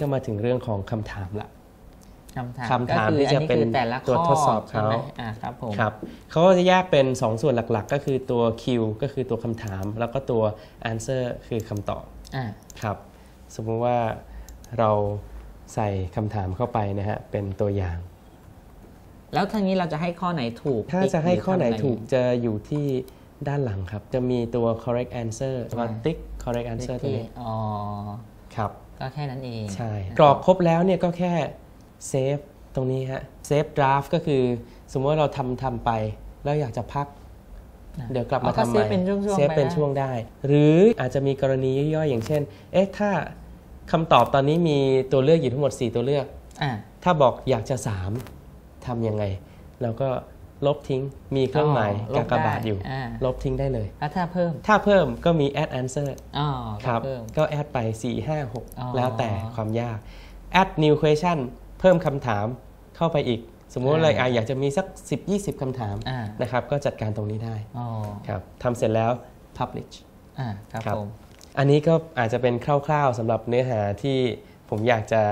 ก็มาถึงเรื่องของคำถามละคำถามคำถามก็คือที่จะเป็นอัคือแต่ละตัวข้ทดสอบเขาใช่ไหมอ่าครับผมครับเขาก็จะแยกเป็น 2 ส่วนหลักๆ ก็คือตัว Q ก็คือตัวคำถาม แล้วก็ตัว answer คือคำตอบอ่าครับ สมมุติว่าเราใส่คำถามเข้าไปนะฮะ เป็นตัวอย่าง แล้วทางนี้เราจะให้ข้อไหนถูก ถ้าติ๊กจะให้ข้อไหนรืทำะรถูกจะอยู่ที่ด้านหลังครับ จะมีตัว correct answer แล้วก็อ่าติ๊ก correct answer ตัวที่นี้อ๋อครับ ก็แค่นั้นเอง ใช่ กรอกครบแล้วเนี่ยก็แค่เซฟตรงนี้ฮะเซฟดราฟก็คือสมมติว่าเราทำทำไป แล้วอยากจะพัก เดี๋ยวกลับมาอ๋อก็ทำใหเซม่ฟเป็นช่วงๆเซฟเป็นไปนะช่วงได้ หรืออาจจะมีกรณีย่อยๆ อย่างเช่น เอ๊ะถ้าคำตอบตอนนี้มีตัวเลือกอยู่ทั้งหมด 4 ตัวเลือกอ่าถ้าบอกอยากจะ 3ทำยังไง เราก็ ลบทิ้งมีเครื่องหมายอ๋อลบกากบาทอยู่ได้อ่าลบทิ้งได้เลยแล้วถ้าเพิ่ม ถ้าเพิ่มก็มี add answer อ๋อครับเพิ่มก็แอดไป 4 5อ๋อ6แล้วแต่ความยาก add new question เพิ่มคำถามเข้าไปอีก สมมุติว่าอ่าเลยอะอยากจะมีสัก 10 20 คำถามอ่านะครับ ก็จัดการตรงนี้ได้อ๋อครับทำเสร็จแล้ว publish อ่าครับครับผมอันนี้ก็อาจจะเป็นคร่าวๆสำหรับเนื้อหาที่ผมอยากจะ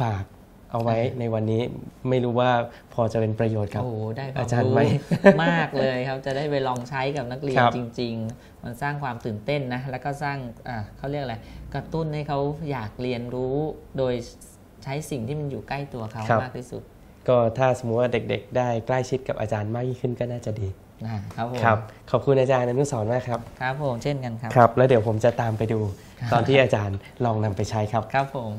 ฝาก เอาไว้ในวันนี้ไม่รู้ว่าพอจะเป็นประโยชน์ครับ โอ้โหได้ควาอามจารย์ไหมรู้มากเลยครับ จะได้ไปลองใช้กับนักเรียนครับจริง ๆ มันสร้างความตื่นเต้นนะ แล้วก็สร้างอ่าเขาเรียกอะไร กระตุ้นให้เขาอยากเรียนรู้โดยใช้สิ่งที่มันอยู่ใกล้ตัวเขามากที่สุด ก็ถ้าสมมุติว่าเด็ก ๆ ได้ใกล้ชิดกับอาจารย์มากยิ่งขึ้นก็น่าจะดีนะครับผมครับ ขอบคุณอาจารย์อนุสรณ์มากครับ ครับผมเช่นกันครับ ครับ แล้วเดี๋ยวผมจะตามไปดูตอนที่อาจารย์ลองนำไปใช้ครับ ครับผม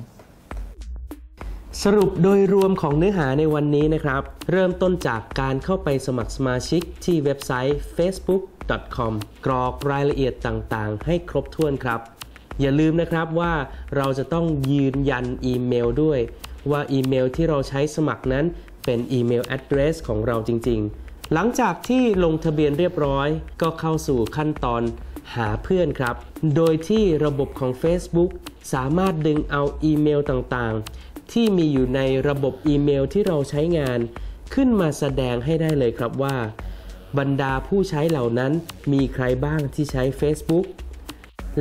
สรุปโดยรวมของเนื้อหาในวันนี้นะครับ เริ่มต้นจากการเข้าไปสมัครสมาชิกที่เว็บไซต์ facebook.com กรอกรายละเอียดต่างๆ ให้ครบถ้วนครับ อย่าลืมนะครับว่าเราจะต้องยืนยันอีเมลด้วย ว่าอีเมลที่เราใช้สมัครนั้นเป็นอีเมล address ของเราจริง ๆ หลังจากที่ลงทะเบียนเรียบร้อย ก็เข้าสู่ขั้นตอนหาเพื่อนครับ โดยที่ระบบของ Facebook สามารถดึงเอาอีเมลต่างๆ ที่มีอยู่ในระบบอีเมลที่เราใช้งาน ขึ้นมาแสดงให้ได้เลยครับว่า บรรดาผู้ใช้เหล่านั้นมีใครบ้างที่ใช้ Facebook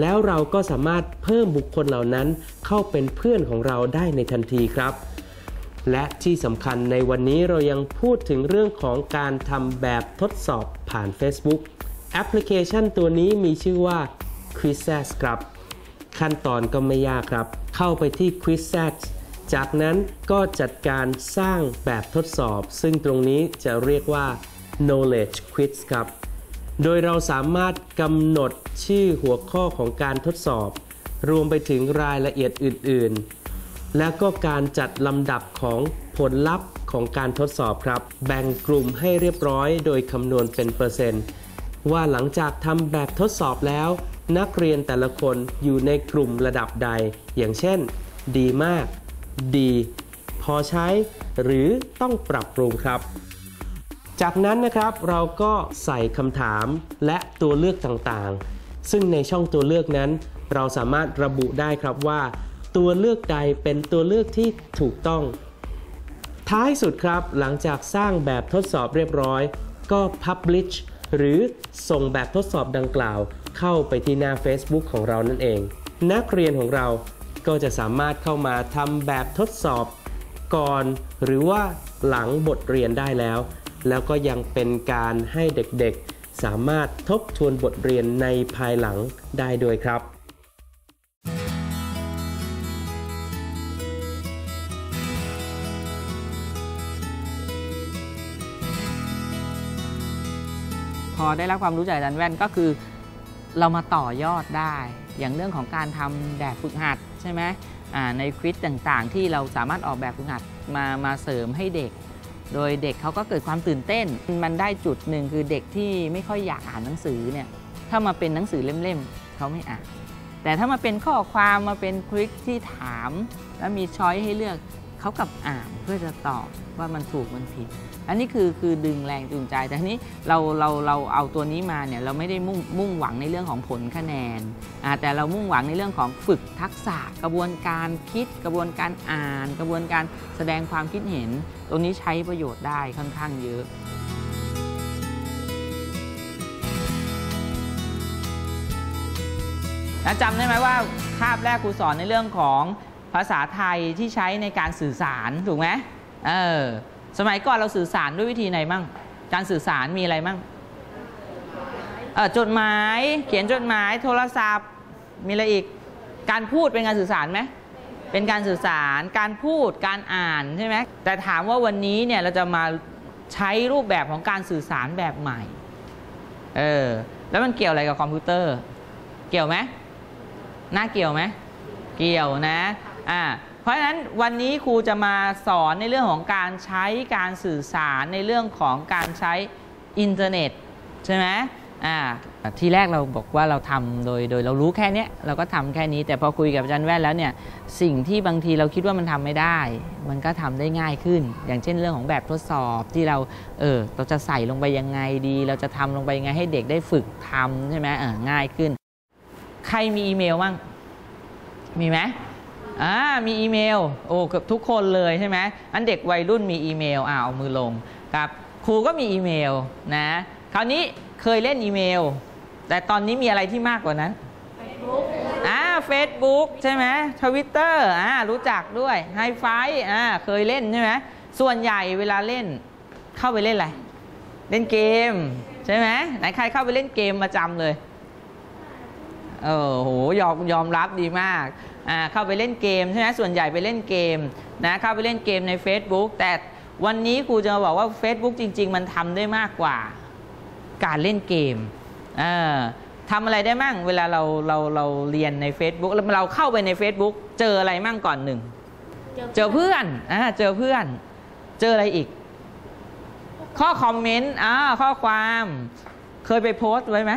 แล้วเราก็สามารถเพิ่มบุคคลเหล่านั้นเข้าเป็นเพื่อนของเราได้ในทันทีครับ และที่สำคัญในวันนี้เรายังพูดถึงเรื่องของการทำแบบทดสอบผ่าน Facebook แอปพลิเคชันตัวนี้มีชื่อว่า q u i z z ครับ ขั้นตอนก็ไม่ยากครับ เข้าไปที่ Quizizz จากนั้นก็จัดการสร้างแบบทดสอบ ซึ่งตรงนี้จะเรียกว่า knowledge quiz ครับ โดยเราสามารถกำหนดชื่อหัวข้อของการทดสอบ รวมไปถึงรายละเอียดอื่น ๆ และก็การจัดลำดับของผลลัพธ์ของการทดสอบครับ แบ่งกลุ่มให้เรียบร้อย โดยคำนวณเป็นเปอร์เซ็นต์ ว่าหลังจากทำแบบทดสอบแล้ว นักเรียนแต่ละคนอยู่ในกลุ่มระดับใด อย่างเช่น ดีมาก ดี พอใช้หรือต้องปรับปรุงครับ จากนั้นนะครับเราก็ใส่คำถามและตัวเลือกต่างๆ ซึ่งในช่องตัวเลือกนั้น เราสามารถระบุได้ครับว่า ตัวเลือกใดเป็นตัวเลือกที่ถูกต้อง ท้ายสุดครับหลังจากสร้างแบบทดสอบเรียบร้อย ก็ Publish หรือส่งแบบทดสอบดังกล่าว เข้าไปที่หน้า Facebook ของเรานั่นเอง นักเรียนของเรา ก็จะสามารถเข้ามาทำแบบทดสอบก่อน หรือว่าหลังบทเรียนได้แล้ว แล้วก็ยังเป็นการให้เด็กๆ สามารถทบทวนบทเรียนในภายหลังได้ด้วยครับพอได้รับความรู้จากอาจารย์แว่นก็คือ เรามาต่อยอดได้ อย่างเรื่องของการทำแบบฝึกหัดใช่ไหมในควิสต่างๆ ที่เราสามารถออกแบบฝึกหัดมามาเสริมให้เด็ก โดยเด็กเขาก็เกิดความตื่นเต้น มันได้จุดหนึ่งคือเด็กที่ไม่ค่อยอยากอ่านหนังสือเนี่ยถ้ามาเป็นหนังสือเล่มๆเขาไม่อ่านแต่ถ้ามาเป็นข้อความมาเป็นควิกที่ถาม แล้วมีช้อยให้เลือก เขากลับอ่านเพื่อจะตอบว่ามันถูกมันผิด อันนี้คือคือดึงแรงจูงใจ แต่ทีนี้เราเราเราเอาตัวนี้มาเนี่ยเราไม่ได้มุ่งมุ่งหวังในเรื่องของผลคะแนนแต่เรามุ่งหวังในเรื่องของฝึกทักษะ กระบวนการคิด กระบวนการอ่าน กระบวนการแสดงความคิดเห็น ตรงนี้ใช้ประโยชน์ได้ค่อนข้างเยอะจำได้ไหมว่าคาบแรกครูสอนในเรื่องของ ภาษาไทยที่ใช้ในการสื่อสารถูกไหมเออสมัยก่อนเราสื่อสารด้วยวิธีไหนมั่ง การสื่อสารมีอะไรมั่งเออจดหมายเขียนจดหมายโทรศัพท์มีอะไรอีก การพูดเป็นการสื่อสารไหมเป็นการสื่อสารการพูดการอ่านใช่ไหมแต่ถามว่าวันนี้เนี่ยเราจะมาใช้รูปแบบของการสื่อสารแบบใหม่เออแล้วมันเกี่ยวอะไรกับคอมพิวเตอร์ เกี่ยวไหมน่าเกี่ยวไหมเกี่ยวนะ อ่าเพราะฉะนั้นวันนี้ครูจะมาสอนในเรื่องของการใช้การสื่อสารในเรื่องของการใช้อินเทอร์เน็ตใช่ไหมอ่าทีแรกเราบอกว่าเราทำโดยโดยเรารู้แค่นี้เราก็ทำแค่นี้แต่พอคุยกับอาจารย์แว่นแล้วเนี่ยสิ่งที่บางทีเราคิดว่ามันทำไม่ได้ มันก็ทำได้ง่ายขึ้น อย่างเช่นเรื่องของแบบทดสอบที่เราเออเราจะใส่ลงไปยังไงดี เราจะทำลงไปยังไงให้เด็กได้ฝึกทำใช่ไหมเออง่ายขึ้น ใครมีอีเมลบ้างมีไหม อ่ามีอีเมล โอ้เกือบทุกคนเลยใช่ไหมอันเด็กวัยรุ่นมีอีเมลอ่าเอามือลงครับครูก็มีอีเมลนะคราวนี้เคยเล่นอีเมล แต่ตอนนี้มีอะไรที่มากกว่านั้นอ่าเฟซบุ๊กใช่ไหมทวิตเตอร์อ่ารู้จักด้วยไฮไฟอ่าเคยเล่นใช่ไหมส่วนใหญ่เวลาเล่นเข้าไปเล่นอะไร เล่นเกมใช่ไหมไหนใครเข้าไปเล่นเกมประจำเลยเออโหยอมยอมรับดีมากอ่า เข้าไปเล่นเกมใช่ไหมส่วนใหญ่ไปเล่นเกมนะเข้าไปเล่นเกมใน Facebook แต่วันนี้ครูจะมาบอกว่า Facebook จริง ๆ มันทำได้มากกว่าการเล่นเกมเออทำอะไรได้มั่งเวลาเราเราเราเรียนใน Facebook แล้วเราเข้าไปใน Facebook เจออะไรมั่งก่อนหนึ่งเจอเพื่อนอ่าเจอเพื่อน เจออะไรอีก ข้อคอมเมนต์อ่าข้อความ เคยไปโพสต์ไว้ไหม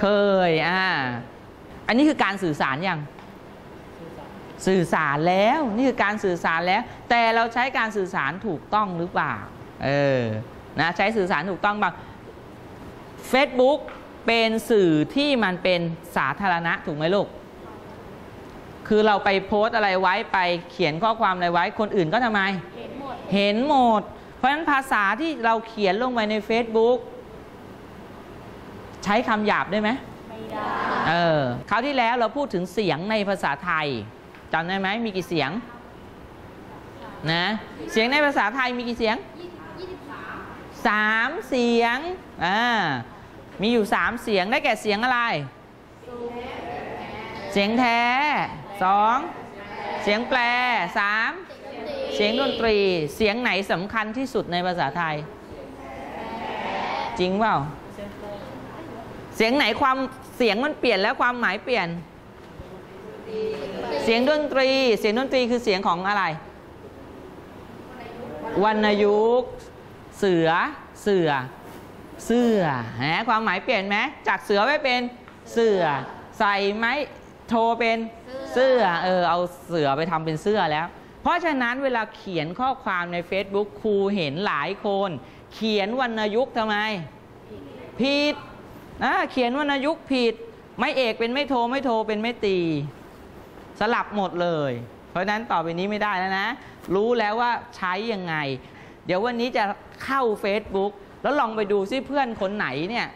เคยอ่าอันนี้คือการสื่อสารยัง สื่อสารแล้วนี่คือการสื่อสารแล้ว แต่เราใช้การสื่อสารถูกต้องหรือเปล่าเออนะใช้สื่อสารถูกต้องบ้าง Facebook เป็นสื่อที่มันเป็นสาธารณะถูกไหมลูก คือเราไปโพสต์อะไรไว้ไปเขียนข้อความอะไรไว้คนอื่นก็ทำไม เห็นหมดเห็นหมด เพราะฉะนั้นภาษาที่เราเขียนลงไปใน Facebook ใช้คำหยาบได้ไหมไม่ได้เออคราวที่แล้วเราพูดถึงเสียงในภาษาไทย จำได้ไหมมีกี่เสียงนะเสียงในภาษาไทยมีกี่เสียงสามเสียงอ่ามีอยู่สามเสียงได้แก่เสียงอะไร เสียงแท้สองเสียงแปลสามเสียงดนตรีเสียงไหนสำคัญที่สุดในภาษาไทย จริงเปล่าเสียงไหนความเสียงมันเปลี่ยนแล้วความหมายเปลี่ยน เสียงดนตรี เสียงดนตรีคือเสียงของอะไรวรรณยุกต์เสือ เสือ เสือฮะความหมายเปลี่ยนไหมจากเสือไปเป็นเสือ ใส่ไม้โทเป็นเสื้อ เออ เอาเสือไปทำเป็นเสื้อแล้ว เพราะฉะนั้นเวลาเขียนข้อความใน Facebook ครูเห็นหลายคน เขียนวรรณยุกต์ทำไม ผิดอ่าเขียนวรรณยุกต์ผิด ไม่เอกเป็นไม่โท ไม่โทเป็นไม่ตี สลับหมดเลย เพราะฉะนั้นต่อไปนี้ไม่ได้แล้วนะ รู้แล้วว่าใช้ยังไง เดี๋ยววันนี้จะเข้า Facebook แล้วลองไปดูซิเพื่อนคนไหนเนี่ย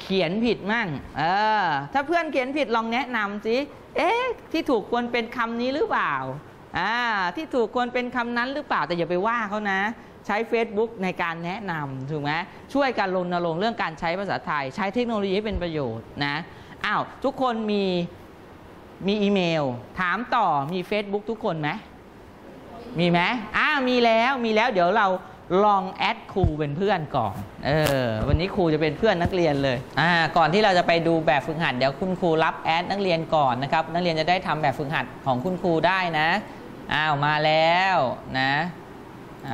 เขียนผิดมั่ง เออ ถ้าเพื่อนเขียนผิดลองแนะนำสิเอ๊ะ ที่ถูกควรเป็นคำนี้หรือเปล่า อ่า ที่ถูกควรเป็นคำนั้นหรือเปล่า แต่อย่าไปว่าเขานะ ใช้ Facebook ในการแนะนำถูกไหมช่วยการรณรงค์เรื่องการใช้ภาษาไทย ใช้เทคโนโลยีให้เป็นประโยชน์นะ อ้าว ทุกคนมี มีอีเมล ถามต่อมี Facebook ทุกคนไหมมีไหมอ้ามีแล้วมีแล้วเดี๋ยวเราลองแอดครูเป็นเพื่อนก่อนเออวันนี้ครูจะเป็นเพื่อนนักเรียนเลยอ่าก่อนที่เราจะไปดูแบบฝึกหัดเดี๋ยวคุณครูรับแอดนักเรียนก่อนนะครับนักเรียนจะได้ทำแบบฝึกหัดของคุณครูได้นะอ้าวมาแล้วนะ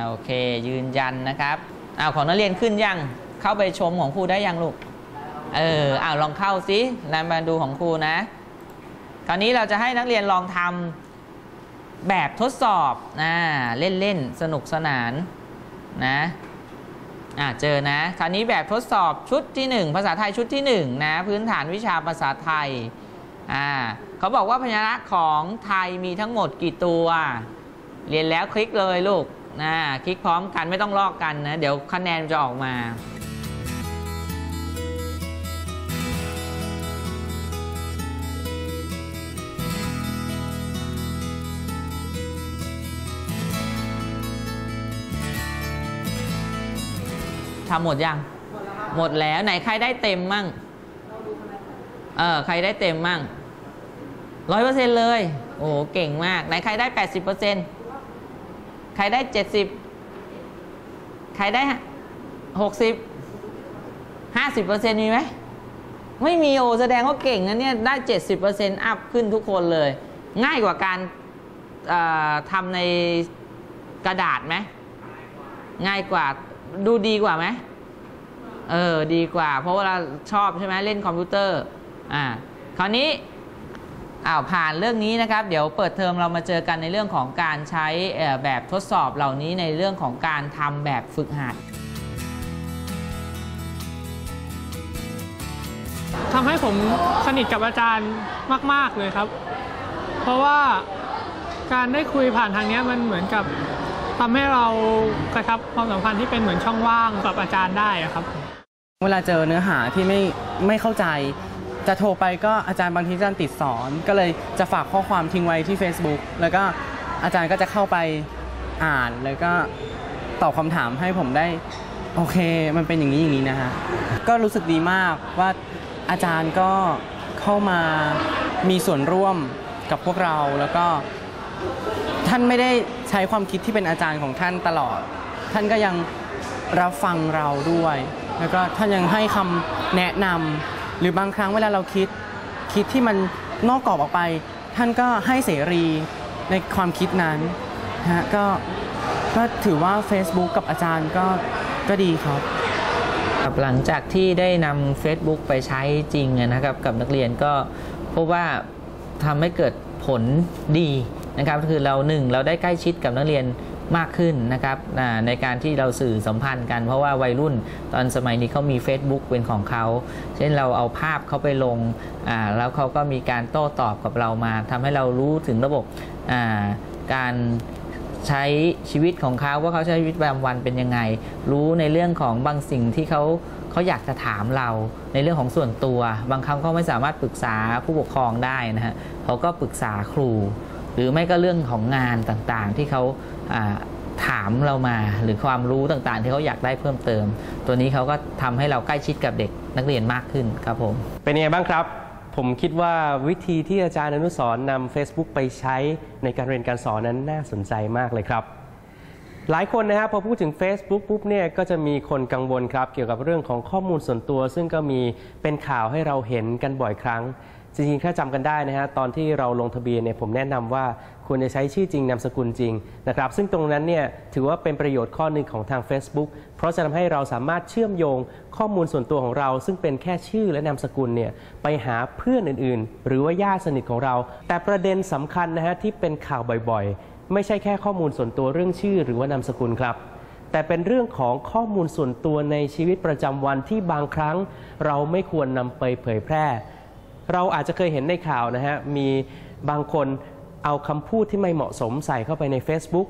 โอเคยืนยันนะครับอ้าวของนักเรียนขึ้นยังเข้าไปชมของครูได้ยังลูกเอออ้าวลองเข้าสิแล้วมาดูของครูนะ คราวนี้เราจะให้นักเรียนลองทำแบบทดสอบนะเล่นๆสนุกสนานนะอ่าเจอนะคราวนี้แบบทดสอบชุดที่ 1 ภาษาไทยชุดที่1นะพื้นฐานวิชาภาษาไทยอ่าเขาบอกว่าพยัญชนะของไทยมีทั้งหมดกี่ตัว เรียนแล้วคลิกเลยลูกนะคลิกพร้อมกันไม่ต้องลอกกันนะ เดี๋ยวคะแนนจะออกมา ทำหมดยัง หมดแล้วไหนใครได้เต็มมั่งเออใครได้เต็มมั่งร้อยเปอร์เซ็นเลย โอ้โหเก่งมาก ไหนใครได้แปดสิบเปอร์เซ็นใครได้เจ็ดสิบใครได้หกสิบห้าสิบเปอร์เซ็นมีไหมไม่มีโอแสดงว่าเก่งนะเนี่ยได้เจ็ดสิบเปอร์เซ็นอัพขึ้นทุกคนเลย ง่ายกว่าการเอ่อทำในกระดาษไหมง่ายกว่า ดูดีกว่าไหมเออดีกว่า เพราะเว่าชอบใช่ไหมเล่นคอมพิวเตอร์อ่าคราวนี้อ้าวผ่านเรื่องนี้นะครับ เดี๋ยวเปิดเทอมเรามาเจอกันในเรื่องของการใช้แบบทดสอบเหล่านี้ในเรื่องของการทำแบบฝึกหัดทำให้ผมสนิทกับอาจารย์มาก ๆ เลยครับ เพราะว่าการได้คุยผ่านทางนี้มันเหมือนกับ ทำให้เรากระชับความสัมพันธ์ที่เป็นเหมือนช่องว่างกับอาจารย์ได้ครับ เวลาเจอเนื้อหาที่ไม่ไม่เข้าใจ จะโทรไปก็อาจารย์บางทีอาจารย์ติดสอน ก็เลยจะฝากข้อความทิ้งไว้ที่ Facebook แล้วก็อาจารย์ก็จะเข้าไปอ่านแล้วก็ตอบคำถามให้ผมได้ โอเค มันเป็นอย่างนี้อย่างนี้นะฮะก็รู้สึกดีมากว่าอาจารย์ก็เข้ามามีส่วนร่วมกับพวกเราแล้วก็ท่านไม่ได้ ช้ความคิดที่เป็นอาจารย์ของท่านตลอด ท่านก็ยังรับฟังเราด้วย แล้วก็ท่านยังให้คำแนะนำหรือบางครั้งเวลาเราคิดคิดที่มันนอกกรอบออกไป ท่านก็ให้เสรีในความคิดนั้นนะฮะก็ก็ถือว่า Facebook กับอาจารย์ก็ก็ดีครับครับหลังจากที่ได้นำ Facebook ไปใช้จริงนะครับกับนักเรียนก็พบว่าทำให้เกิดผลดี นะครับคือเราหนึ่งเราได้ใกล้ชิดกับนักเรียนมากขึ้นนะครับในการที่เราสื่อสัมพันธ์กัน เพราะว่าวัยรุ่นตอนสมัยนี้เขามี Facebook เป็นของเขา เช่นเราเอาภาพเขาไปลงแล้วเขาก็มีการโต้ตอบกับเรามาทำให้เรารู้ถึงระบบาการใช้ชีวิตของเขาว่าเขาใช้ชีวิตประจำวันเป็นยังไง รู้ในเรื่องของบางสิ่งที่เขาเขาอยากจะถามเราในเรื่องของส่วนตัว บางครั้งเขาไม่สามารถปรึกษาผู้ปกครองได้นะฮะเขาก็ปรึกษาครู หรือไม่ก็เรื่องของงานต่างๆ ที่เขาถามเรามาหรือความรู้ต่างๆ ที่เขาอยากได้เพิ่มเติม ตัวนี้เขาก็ทำให้เราใกล้ชิดกับเด็กนักเรียนมากขึ้นครับผม เป็นยังไงบ้างครับ ผมคิดว่าวิธีที่อาจารย์อนุสรนำ Facebook ไปใช้ในการเรียนการสอนนั้นน่าสนใจมากเลยครับ หลายคนนะครับพอพูดถึง Facebook ปุ๊บเนี่ยก็จะมีคนกังวลครับ เกี่ยวกับเรื่องของข้อมูลส่วนตัว ซึ่งก็มีเป็นข่าวให้เราเห็นกันบ่อยครั้ง จริงๆ ถ้าจำกันได้นะฮะตอนที่เราลงทะเบียนเนี่ยผมแนะนำว่าควรจะใช้ชื่อจริงนามสกุลจริงนะครับซึ่งตรงนั้นเนี่ยถือว่าเป็นประโยชน์ข้อหนึ่งของทาง Facebook เพราะจะทำให้เราสามารถเชื่อมโยงข้อมูลส่วนตัวของเรา ซึ่งเป็นแค่ชื่อและนามสกุลเนี่ยไปหาเพื่อนอื่นๆ หรือว่าญาติสนิทของเรา แต่ประเด็นสำคัญนะฮะที่เป็นข่าวบ่อยๆ ไม่ใช่แค่ข้อมูลส่วนตัวเรื่องชื่อ หรือว่านามสกุลครับแต่เป็นเรื่องของข้อมูลส่วนตัวในชีวิตประจำวันที่บางครั้ง เราไม่ควรนำไปเผยแพร่ เราอาจจะเคยเห็นในข่าวนะฮะมีบางคนเอาคำพูดที่ไม่เหมาะสมใส่เข้าไปใน Facebook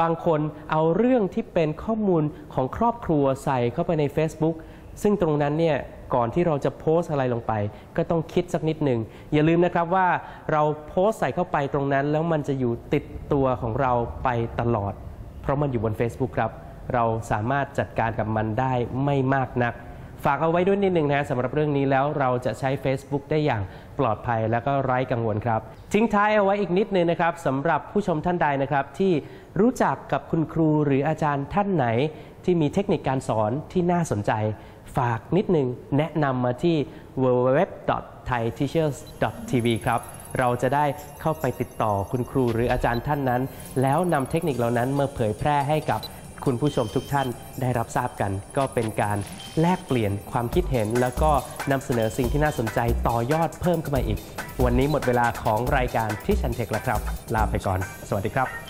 บางคนเอาเรื่องที่เป็นข้อมูลของครอบครัวใส่เข้าไปใน Facebook ซึ่งตรงนั้นเนี่ยก่อนที่เราจะโพสอะไรลงไป ก็ต้องคิดสักนิดหนึ่งอย่าลืมนะครับว่าเราโพสใส่เข้าไปตรงนั้น แล้วมันจะอยู่ติดตัวของเราไปตลอด เพราะมันอยู่บน Facebook ครับ เราสามารถจัดการกับมันได้ไม่มากนัก ฝากเอาไว้ด้วยนิดนึงนะสำหรับเรื่องนี้แล้วเราจะใช้ Facebook ได้อย่างปลอดภัยและก็ไร้กังวลครับ ทิ้งท้ายเอาไว้อีกนิดนึงนะครับสำหรับผู้ชมท่านใดนะครับ ที่รู้จักกับคุณครูหรืออาจารย์ท่านไหน ที่มีเทคนิคการสอนที่น่าสนใจ ฝากนิดนึงแนะนำมาที่ www.thaiteachers.tv ครับเราจะได้เข้าไปติดต่อคุณครูหรืออาจารย์ท่านนั้น แล้วนำเทคนิคเหล่านั้นมาเผยแพร่ให้กับ คุณผู้ชมทุกท่านได้รับทราบกัน ก็เป็นการแลกเปลี่ยนความคิดเห็น แล้วก็นำเสนอสิ่งที่น่าสนใจต่อยอดเพิ่มขึ้นมาอีก วันนี้หมดเวลาของรายการที่ชันเทคแล้วครับ ลาไปก่อน สวัสดีครับ